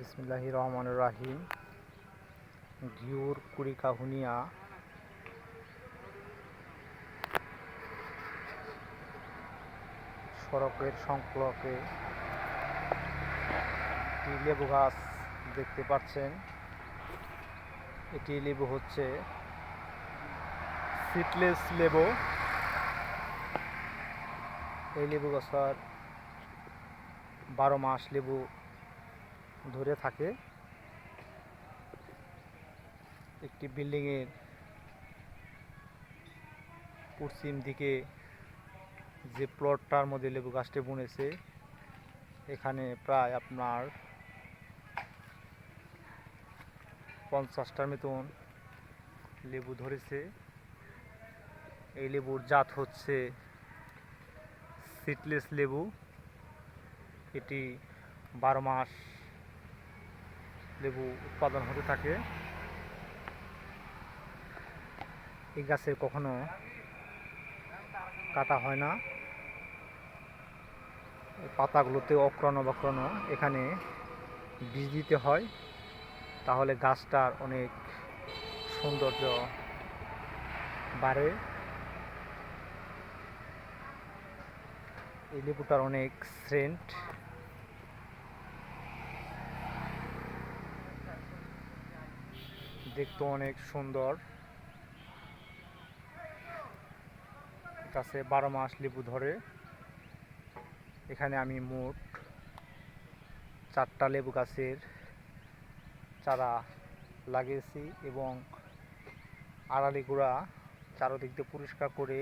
বিসমিল্লাহি রহমান রাহিম ঘিউর কুড়িকাহুনিয়া সড়কের সংলগ্নে একটি লেবু গাছ দেখতে পাচ্ছেন। এটি লেবু হচ্ছে সিটলেস লেবু। এই লেবু গাছের বারো মাস লেবু ধরে থাকে। একটি বিল্ডিংয়ের পশ্চিম দিকে যে প্লটটার মধ্যে লেবু গাছটি বুনেছে, এখানে প্রায় আপনার পঞ্চাশটার মতন লেবু ধরেছে। এই লেবুর জাত হচ্ছে সিটলেস লেবু। এটি বারো মাস লেবু উৎপাদন হতে থাকে। এই গাছে কখনো কাটা হয় না। পাতাগুলোতে অক্রণ বক্রণ এখানে বীজ দিতে হয়। তাহলে গাছটার অনেক সৌন্দর্য বাড়ে। এই লেবুটার অনেক সেন্ট দেখতে অনেক সুন্দর। গাছে বারো মাস লেবু ধরে। এখানে আমি মোট চারটা লেবু গাছের চারা লাগিয়েছি এবং আড়ালি গুঁড়া চারোদিক দিয়ে পরিষ্কার করে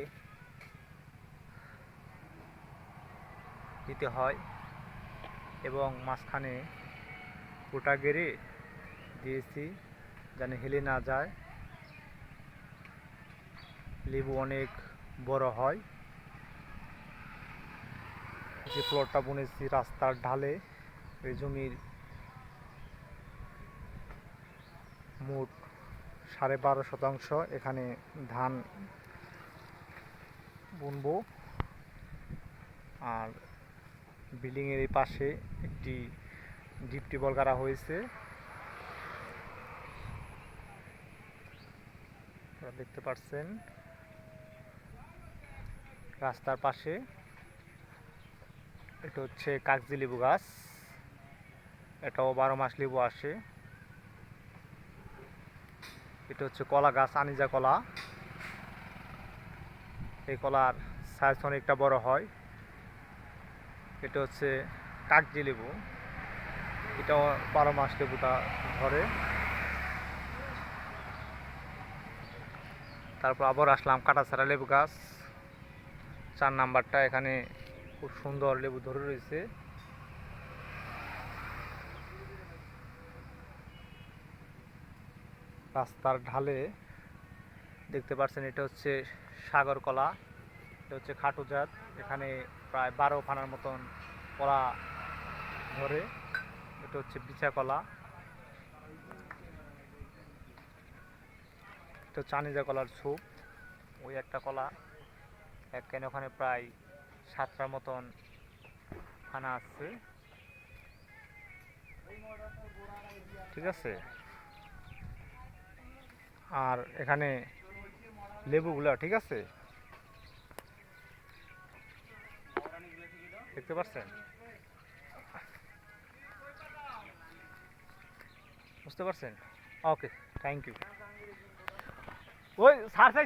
দিতে হয় এবং মাঝখানে গোটা গেড়ে দিয়েছি। যেন হেলে না যায়। লেবু অনেক বড় হয়। যে প্লটটা বুনেছি রাস্তার ঢালে, এই জমির মোট সাড়ে বারো শতাংশ এখানে ধান বুনবো। আর বিল্ডিংয়ের এই পাশে একটি ডিপ টিবল করা হয়েছে। আপনারা দেখতে পাচ্ছেন রাস্তার পাশে। এটা হচ্ছে কাগজি লেবু গাছ। এটাও বারো মাস লেবু আসে। এটা হচ্ছে কলা গাছ, আনিজা কলা। এই কলার সাইজ অনেকটা বড় হয়। এটা হচ্ছে কাগজি লেবু। এটাও বারো মাস লেবুটা ধরে। তারপর আবার আসলাম কাটাছাড়া লেবু গাছ। চার নাম্বারটা এখানে খুব সুন্দর লেবু ধরে রয়েছে। রাস্তার ঢালে দেখতে পাচ্ছেন এটা হচ্ছে সাগর কলা এটা হচ্ছে খাটু জাত। এখানে প্রায় বারো ফানার মতন কলা ধরে, এটা হচ্ছে বিচা কলা হচ্ছে আনিজা কলার স্যুপ। ওই একটা কলা, এক কেন ওখানে প্রায় সাতটার মতন খানা আছে। ঠিক আছে? আর এখানে লেবুগুলো, ঠিক আছে? দেখতে পাচ্ছেন? বুঝতে পারছেন? ওকে থ্যাংক ইউ ওই সার সাইজ